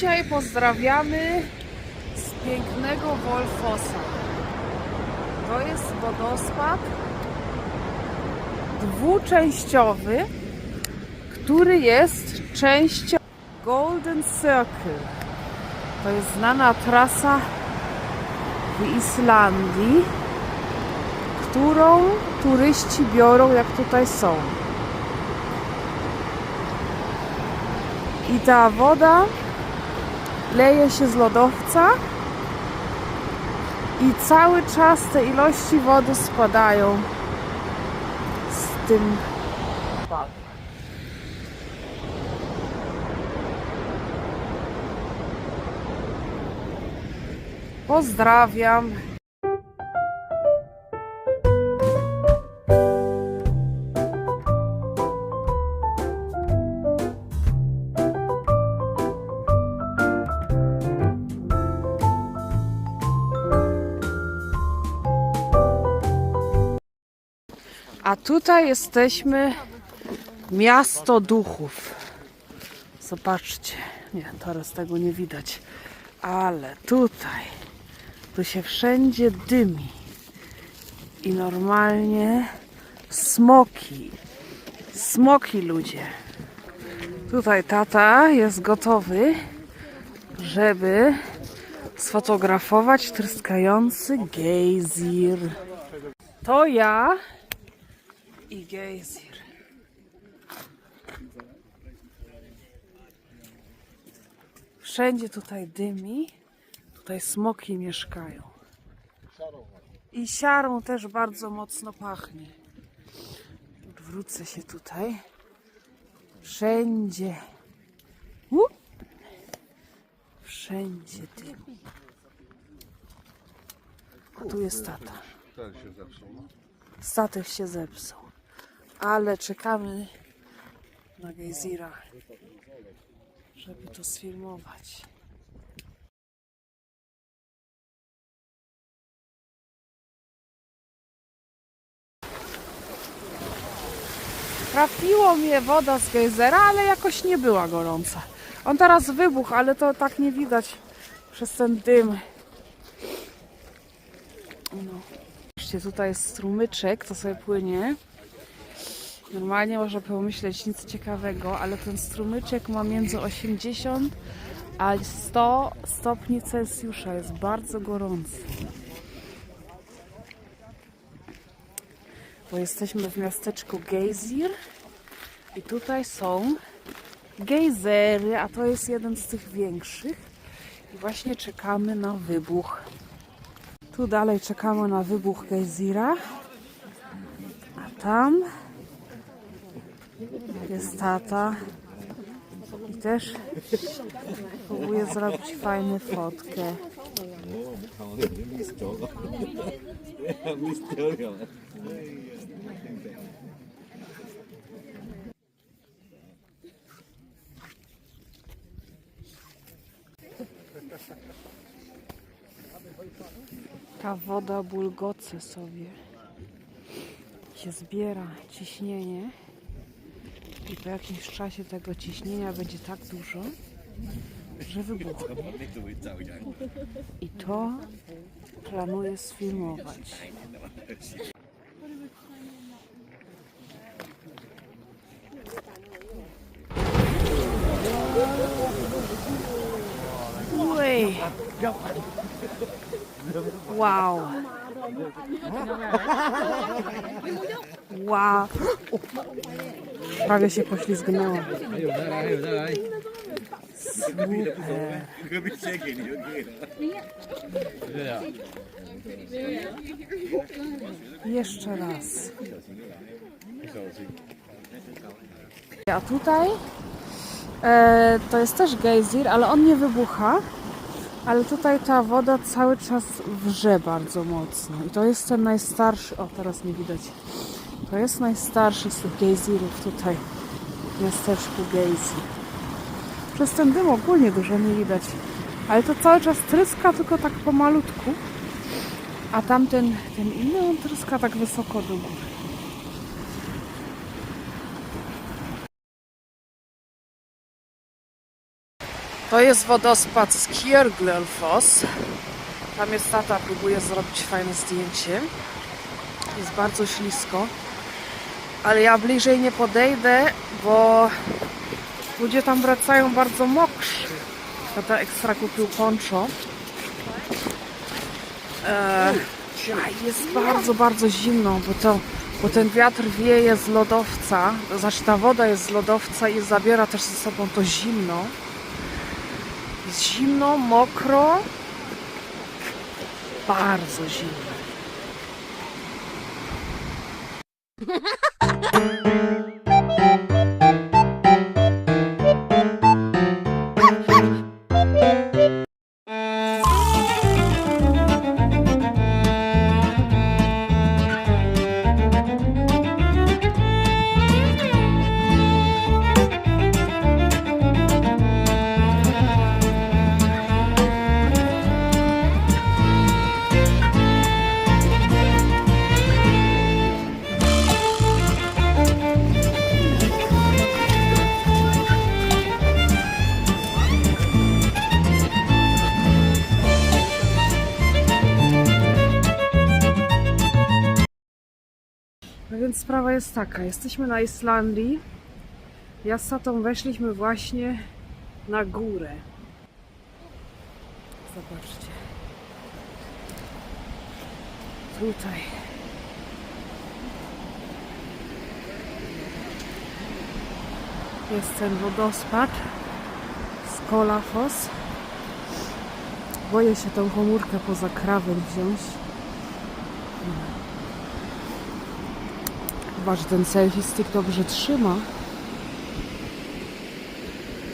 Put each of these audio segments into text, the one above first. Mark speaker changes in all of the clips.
Speaker 1: Dzisiaj pozdrawiamy z pięknego Wolfosa. To jest wodospad dwuczęściowy, który jest częścią Golden Circle. To jest znana trasa w Islandii, którą turyści biorą, jak tutaj są. I ta woda leje się z lodowca i cały czas te ilości wody spadają z tym Pozdrawiam. A tutaj jesteśmy miasto duchów. Zobaczcie. Nie, teraz tego nie widać. Ale tutaj, tu się wszędzie dymi. I normalnie smoki. Smoki ludzie. Tutaj tata jest gotowy, żeby sfotografować tryskający gejzir. To ja i gejzir. Wszędzie tutaj dymi, tutaj smoki mieszkają. I siarą też bardzo mocno pachnie. Odwrócę się tutaj. Wszędzie. U! Wszędzie dym. A tu jest tata.
Speaker 2: Ten się zepsuł. no.
Speaker 1: Statek się zepsuł. Ale czekamy na gejzira, żeby to sfilmować. Trafiło mnie woda z gejzera, ale jakoś nie była gorąca. On teraz wybuchł, ale to tak nie widać przez ten dym. No. Tutaj jest strumyczek, to sobie płynie. Normalnie można pomyśleć nic ciekawego, ale ten strumyczek ma między 80 a 100 stopni Celsjusza. Jest bardzo gorący. Bo jesteśmy w miasteczku Geysir i tutaj są gejzery, a to jest jeden z tych większych. I właśnie czekamy na wybuch. Tu dalej czekamy na wybuch gejzira. A tam jest tata. I też próbuje zrobić fajną fotkę. Ta woda bulgoce sobie. Się zbiera ciśnienie. I po jakimś czasie tego ciśnienia będzie tak dużo, że wybuchnie. I to planuję sfilmować. Ui. Wow. Wow. Prawie się poślizgnęła. Super. Jeszcze raz. A tutaj e, to jest też gejzir, ale on nie wybucha. Ale tutaj ta woda cały czas wrze bardzo mocno. I to jest ten najstarszy. O, teraz nie widać. To jest najstarszy z tych gejzirów tutaj miasteczku Gejzir. Przez ten dym ogólnie dużo nie widać. Ale to cały czas tryska, tylko tak pomalutku. A tamten, ten inny, on tryska tak wysoko do góry. To jest wodospad z Kierglelfoss. Tam jest tata, próbuje zrobić fajne zdjęcie. Jest bardzo ślisko. Ale ja bliżej nie podejdę, bo ludzie tam wracają bardzo mokrzy. Tata ekstra kupił poncho. A jest bardzo, bardzo zimno, bo, to, bo ten wiatr wieje z lodowca. Znaczy ta woda jest z lodowca i zabiera też ze sobą to zimno. Jest zimno, mokro. Bardzo zimno. Ha ha ha ha! Więc sprawa jest taka, jesteśmy na Islandii. Ja z tatą weszliśmy właśnie na górę. Zobaczcie. Tutaj. Jest ten wodospad z Kolafos. Boję się tą komórkę poza krawędź wziąć. Chyba, że ten selfie stick dobrze trzyma.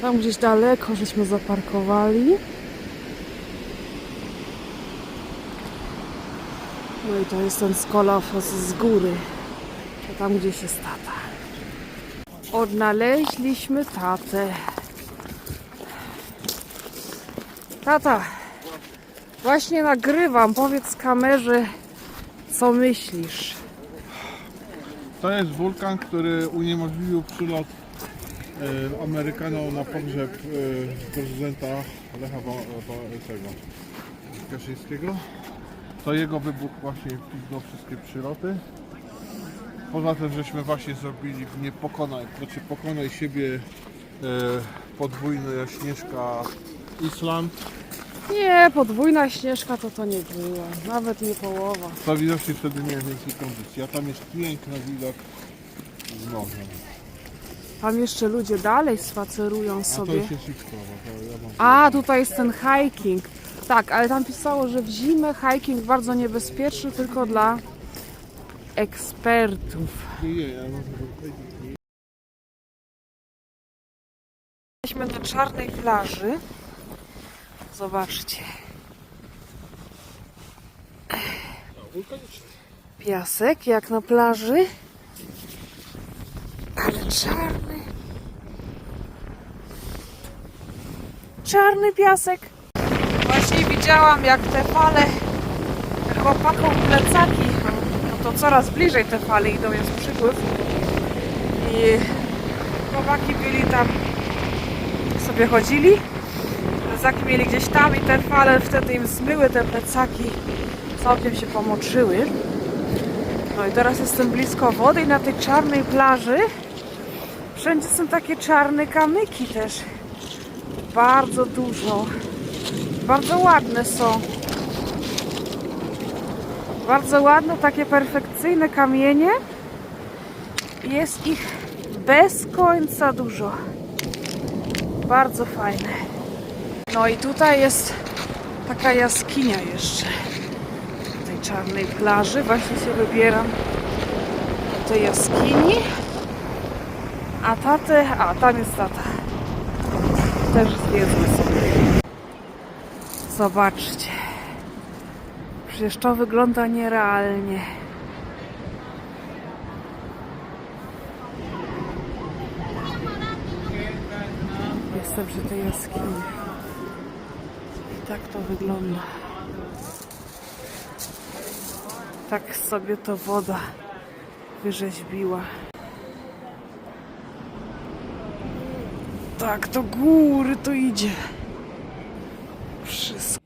Speaker 1: Tam gdzieś daleko żeśmy zaparkowali. No i to jest ten skolafos z góry. To tam gdzieś jest tata. Odnaleźliśmy tatę. Tata, właśnie nagrywam. Powiedz kamerze, co myślisz.
Speaker 2: To jest wulkan, który uniemożliwił przylot e, Amerykanom na pogrzeb e, prezydenta Lecha Wa- Wa- tego, Kaczyńskiego. To jego wybuch właśnie wpiznął wszystkie przyloty. Poza tym, żeśmy właśnie zrobili w nie pokonaj, znaczy pokonaj siebie e, podwójny Śnieżka Island.
Speaker 1: Nie, podwójna śnieżka to to nie było. Nawet nie połowa.
Speaker 2: To widocznie wtedy miałem więcej kondycji, a tam jest piękny widok z morza.
Speaker 1: Tam jeszcze ludzie dalej spacerują
Speaker 2: A to
Speaker 1: sobie.
Speaker 2: już jest to ja mam
Speaker 1: A, tutaj jest ten hiking. Tak, ale tam pisało, że w zimę hiking bardzo niebezpieczny tylko dla ekspertów.
Speaker 2: Nie, nie, ja mam powiedzieć.
Speaker 1: Jesteśmy na czarnej plaży. Zobaczcie. Piasek jak na plaży. Ale czarny. Czarny piasek. Właśnie widziałam jak te fale chłopakom plecaki. No to coraz bliżej te fale idą, jest przypływ. I chłopaki byli tam sobie chodzili. Plecaki mieli gdzieś tam i te fale wtedy im zmyły te plecaki. Całkiem się pomoczyły. No i teraz jestem blisko wody i na tej czarnej plaży wszędzie są takie czarne kamyki też. Bardzo dużo. Bardzo ładne są. Bardzo ładne, takie perfekcyjne kamienie. Jest ich bez końca dużo. Bardzo fajne. No i tutaj jest taka jaskinia jeszcze. Tej czarnej plaży. Właśnie się wybieram do tej jaskini. A tatę, a tam jest tata. Też zwiedzmy sobie. Zobaczcie. Przecież to wygląda nierealnie. Jestem przy tej jaskini tak to wygląda. Tak sobie to woda wyrzeźbiła. Tak, do góry to idzie. Wszystko.